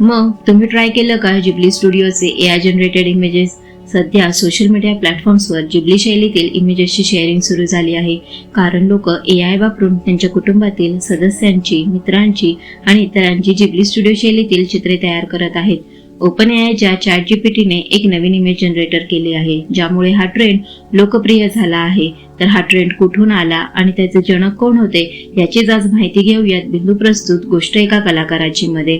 मग तुम्ही ट्राय केलं का जिबली स्टुडिओचे ए आय जनरेटेड इमेजेस सध्या सोशल मीडिया प्लॅटफॉर्म्सवर जिबली शैलीतील इमेजेसची शेअरिंग सुरू झाली आहे. कारण लोक ए आय वापरून त्यांच्या कुटुंबातील सदस्यांची मित्रांची आणि इतरांची जिबली स्टुडिओ शैलीतील चित्रे तयार करत आहेत. ओपन ए आयच्या चॅट जीपीटीने एक नवीन इमेज जनरेटर केली आहे ज्यामुळे हा ट्रेंड लोकप्रिय झाला आहे. तर हा ट्रेंड कुठून आला आणि त्याचे जनक कोण होते याचीच आज माहिती घेऊयात बिंदू प्रस्तुत गोष्ट एका कलाकाराची मध्ये.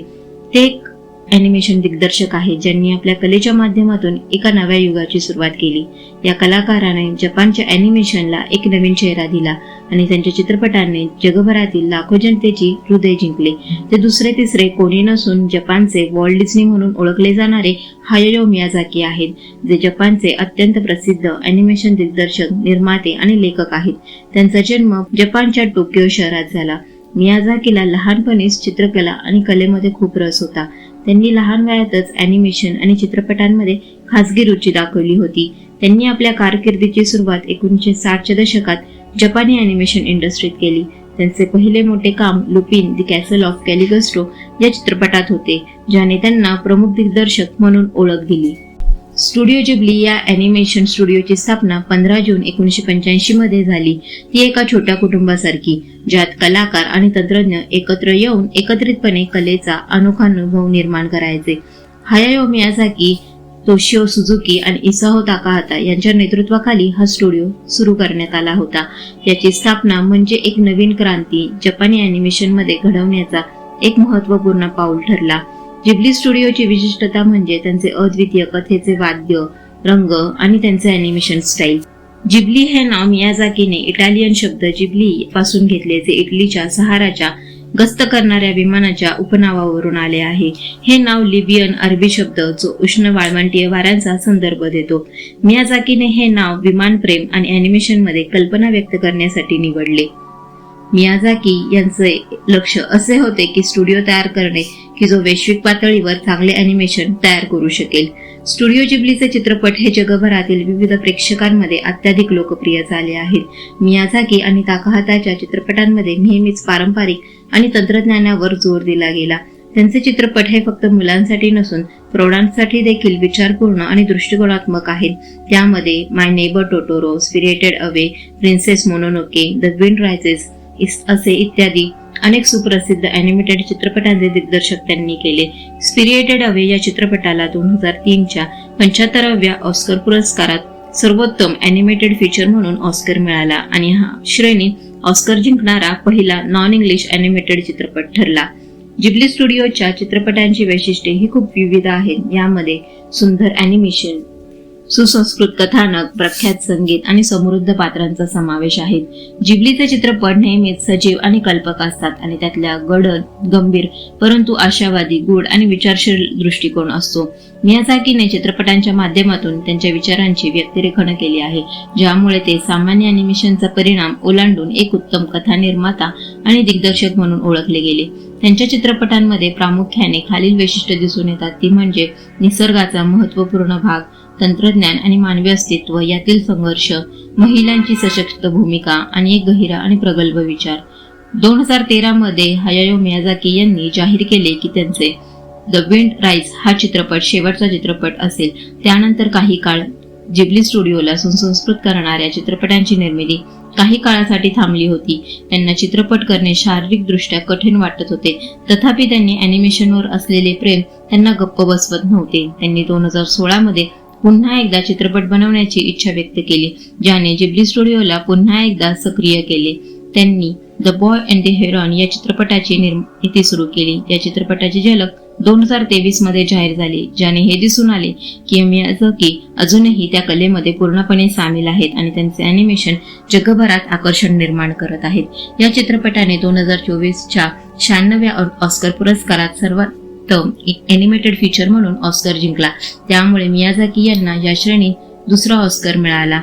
ते एक अॅनिमेशन दिग्दर्शक आहेत ज्यांनी आपल्या कलेच्या माध्यमातून एका नव्या युगाची सुरुवात केली. या कलाकाराने जपानच्या अॅनिमेशनला एक नवीन चेहरा दिला आणि त्यांच्या चित्रपटाने जगभरातील लाखो जनतेची हृदय जिंकले. ते दुसरे तिसरे कोणी नसून जपानचे वॉल्ड डिस्नी म्हणून ओळखले जाणारे हायो मियाझाकी आहेत जे जपानचे अत्यंत प्रसिद्ध अॅनिमेशन दिग्दर्शक निर्माते आणि लेखक आहेत. त्यांचा जन्म जपानच्या टोकियो शहरात झाला. मियाझाकीला लहानपणीच चित्रकला आणि कलेमध्ये खूप रस होता. त्यांनी लहान वयातच ॲनिमेशन आणि चित्रपटांमध्ये खासगी रुची दाखवली होती. त्यांनी आपल्या कारकिर्दीची सुरुवात एकोणीसशे साठच्या दशकात जपानी ॲनिमेशन इंडस्ट्रीत केली. त्यांचे पहिले मोठे काम Lupin the castle of Cagliostro या चित्रपटात होते ज्याने त्यांना प्रमुख दिग्दर्शक म्हणून ओळख दिली. स्टुडिओ जिबली या अॅनिमेशन स्टुडिओची स्थापना पंधरा जून एकोणीसशे पंच्याऐंशी मध्ये झाली. ती एका छोट्या कुटुंबासारखी ज्यात कलाकार आणि तंत्रज्ञ एकत्र येऊन एकत्रितपणे कलेचा अनोखा अनुभव निर्माण करायचे. हायायो मियाझाकी तोशिओ सुझुकी आणि इसाहो ताकाहाता यांच्या नेतृत्वाखाली हा स्टुडिओ सुरू करण्यात आला होता. याची स्थापना म्हणजे एक नवीन क्रांती जपानी ॲनिमेशनमध्ये घडवण्याचा एक महत्त्वपूर्ण पाऊल ठरला. जिबली स्टुडिओची विशिष्टता म्हणजे त्यांचे अद्वितीय कथेचे वाद्य रंग आणि त्यांचे अॅनिमेशन स्टाईल जिबली हे नाव मियाझाकीने इटालियन शब्द जिबली पासून घेतले जे इटलीच्या सहाराच्या गस्त करणाऱ्या विमानाच्या उपनावावरून आले आहे. हे नाव लिबियन अरबी शब्द जो उष्ण वाळवंटीय वाऱ्यांचा संदर्भ देतो. मियाझाकीने हे नाव विमानप्रेम आणि अॅनिमेशनमध्ये कल्पना व्यक्त करण्यासाठी निवडले. मियाझाकी यांचे लक्ष असे होते की स्टुडिओ तयार करणे की जो वैश्विक पातळीवर चांगले अॅनिमेशन तयार करू शकेल. स्टुडिओ जिबलीचे चित्रपट हे जगभरातील विविध प्रेक्षकांमध्ये अत्याधिक लोकप्रिय झाले आहेत. मियाझाकी आणि ताकाहाताच्या चित्रपटांमध्ये नेहमीच पारंपरिक आणि तंत्रज्ञानावर जोर दिला गेला. त्यांचे चित्रपट हे फक्त मुलांसाठी नसून प्रौढांसाठी देखील विचारपूर्ण आणि दृष्टिकोनात्मक आहेत. त्यामध्ये my neighbour Totoro spirited away princess Mononoke the wind rises असे इत्यादी अनेक सुप्रसिद्ध अॅनिमेटेड चित्रपटांचे दिग्दर्शक त्यांनी केले. स्पिरिटेड अवे या चित्रपटाला दोन हजार तीनच्या पंच्याहत्तराव्या ऑस्कर पुरस्कारात सर्वोत्तम अॅनिमेटेड फीचर म्हणून ऑस्कर मिळाला आणि हा श्रेणी ऑस्कर जिंकणारा पहिला नॉन इंग्लिश अॅनिमेटेड चित्रपट ठरला. जिबली स्टुडिओच्या चित्रपटांची वैशिष्ट्ये ही खूप विविध आहेत. यामध्ये सुंदर अॅनिमेशन सुसंस्कृत कथानक प्रख्यात संगीत आणि समृद्ध पात्रांचा समावेश आहे. जिबलीचे चित्रपट नेहमीच सजीव आणि कल्पक असतात आणि त्यातल्या गडद गंभीर परंतु आशावादी गुढ आणि विचारशील दृष्टिकोन असतो. मियाझाकीने चित्रपटांच्या माध्यमातून त्यांच्या विचारांची व्यक्तिरेखन केली आहे ज्यामुळे ते सामान्य अॅनिमेशनचा परिणाम ओलांडून एक उत्तम कथा निर्माता आणि दिग्दर्शक म्हणून ओळखले गेले. त्यांच्या चित्रपटांमध्ये प्रामुख्याने खालील वैशिष्ट्य दिसून येतात. ती म्हणजे निसर्गाचा महत्त्वपूर्ण भाग तंत्रज्ञान आणि मानवी अस्तित्व यातील संघर्ष महिलांची सशक्त भूमिका आणि एक गहिरा आणि प्रगल्भ विचार. दोन हजार तेरा मध्ये हयायो मियाझाकी यांनी जाहीर केले की त्यांचे द विंड राईज हा चित्रपट शेवटचा चित्रपट असेल. त्यानंतर काही काळ जिबली स्टुडिओला सुसंस्कृत करणाऱ्या चित्रपटांची निर्मिती काही काळासाठी थांबली होती. त्यांना चित्रपट करणे शारीरिकदृष्ट्या कठीण वाटत होते. तथापि त्यांनी अॅनिमेशनवर असलेले प्रेम त्यांना गप्प बसवत नव्हते. त्यांनी दोन हजार सोळा मध्ये पुन्हा एकदा चित्रपट बनवण्याची इच्छा व्यक्त केली ज्याने जिबली स्टुडिओला पुन्हा एकदा सक्रिय केले. त्यांनी the boy and the heron या चित्रपटाची निर्मिती सुरू केली. या चित्रपटाची झलक दोन हजार तेवीसमध्ये जाहीर झाली ज्याने हे दिसून आले की मियाझकी अजूनही त्या कलेमध्ये पूर्णपणे सामील आहेत आणि त्यांचे अॅनिमेशन जगभरात आकर्षण निर्माण करत आहेत. या चित्रपटाने दोन हजार चोवीसच्या शहाण्णव्या ऑस्कर पुरस्कारात सर्वात उत्तम एनिमेटेड फीचर म्हणून ऑस्कर जिंकला. त्यामुळे मियाझाकी यांना या श्रेणीत दुसरा ऑस्कर मिळाला.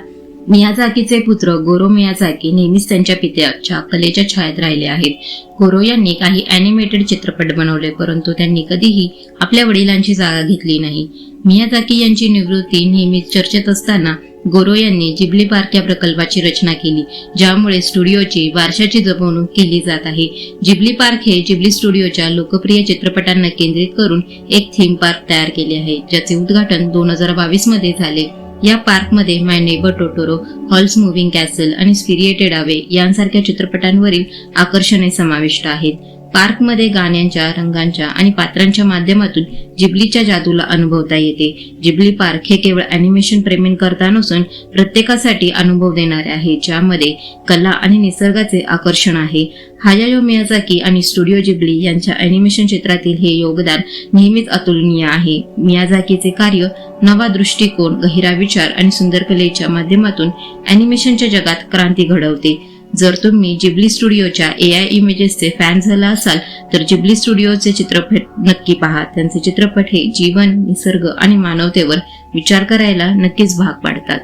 मियाझाकीचे पुत्र गोरो मियाझाकी नेहमीच त्यांच्या पित्याच्या कलेच्या छायात राहिले आहेत. गोरो यांनी काही अॅनिमेटेड चित्रपट बनवले परंतु त्यांनी कधीही आपल्या वडिलांची जागा घेतली नाही. मियाझाकी यांची निवृत्ती नेहमीच चर्चेत असताना गोरो यांनी जिबली पार्क या प्रकल्पाची रचना केली ज्यामुळे स्टुडिओची वारशाची जपवणूक केली जात आहे. जिबली पार्क हे जिबली स्टुडिओच्या लोकप्रिय चित्रपटांना केंद्रित करून एक थीम पार्क तयार केले आहे ज्याचे उद्घाटन दोन हजार बावीसमध्ये झाले. या पार्कमध्ये My Neighbour Totoro Howl's Moving Castle आणि स्पिरिएटेड अवे यांसारख्या चित्रपटांवरील आकर्षणे समाविष्ट आहेत. पार्कमध्ये गाण्यांच्या रंगांच्या आणि पात्रांच्या माध्यमातून जिबलीच्या जादूला अनुभवता येते. जिबली पार्क हे केवळ अॅनिमेशन प्रेमींकरता नसून प्रत्येकासाठी अनुभव देणारे आहे ज्यामध्ये कला आणि निसर्गाचे आकर्षण आहे. हायायो मियाजाकी आणि स्टुडिओ जिबली यांच्या अॅनिमेशन क्षेत्रातील हे योगदान नेहमीच अतुलनीय आहे. मियाजाकीचे कार्य नवा दृष्टिकोन गहिरा विचार आणि सुंदर कलेच्या माध्यमातून अॅनिमेशनच्या जगात क्रांती घडवते. जर तुम्ही जिबली स्टुडिओच्या ए आय इमेजेसचे फॅन झाला असाल तर जिबली स्टुडिओचे चित्रपट नक्की पहा. त्यांचे चित्रपट हे जीवन निसर्ग आणि मानवतेवर विचार करायला नक्कीच भाग पाडतात.